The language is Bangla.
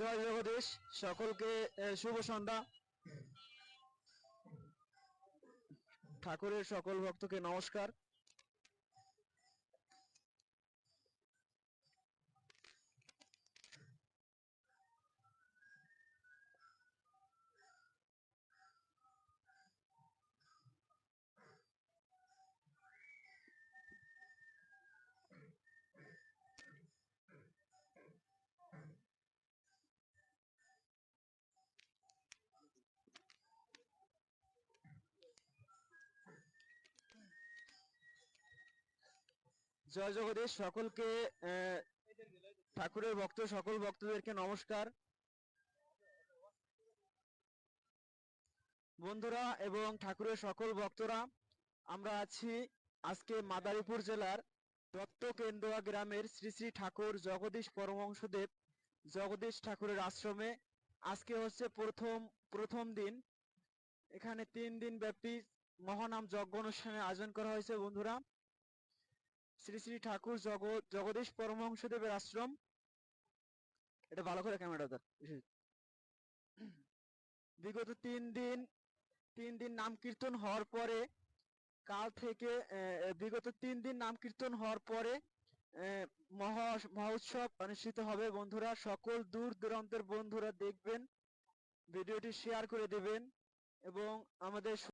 জয় জগদীশ সকলকে শুভ সন্ধ্যা। ঠাকুরের সকল ভক্তকে নমস্কার। জয় জগদীশ, সকলকে ঠাকুরের ভক্ত, সকল ভক্তদেরকে নমস্কার। বন্ধুরা এবং ঠাকুরের সকল ভক্তরা, আমরা আছি আজকে মাদারীপুর জেলার দত্ত কেন্দুয়া গ্রামের শ্রী শ্রী ঠাকুর জগদীশ পরমহংসদেব জগদীশ ঠাকুরের আশ্রমে। আজকে হচ্ছে প্রথম প্রথম দিন। এখানে তিন দিন ব্যাপী মহানাম যজ্ঞ অনুষ্ঠানের আয়োজন করা হয়েছে বন্ধুরা। শ্রী শ্রী ঠাকুর জগৎ জগদীশ পরমহংসদেবের আশ্রম। এটা ভালো করে ক্যামেরা ধর বিগত তিন দিন তিন দিন নাম কীর্তন হওয়ার পরে, কাল থেকে বিগত তিন দিন নাম কীর্তন হওয়ার পরে মহা মহোৎসব অনুষ্ঠিত হবে। বন্ধুরা, সকল দূর দূরান্তের বন্ধুরা দেখবেন, ভিডিওটি শেয়ার করে দেবেন এবং আমাদের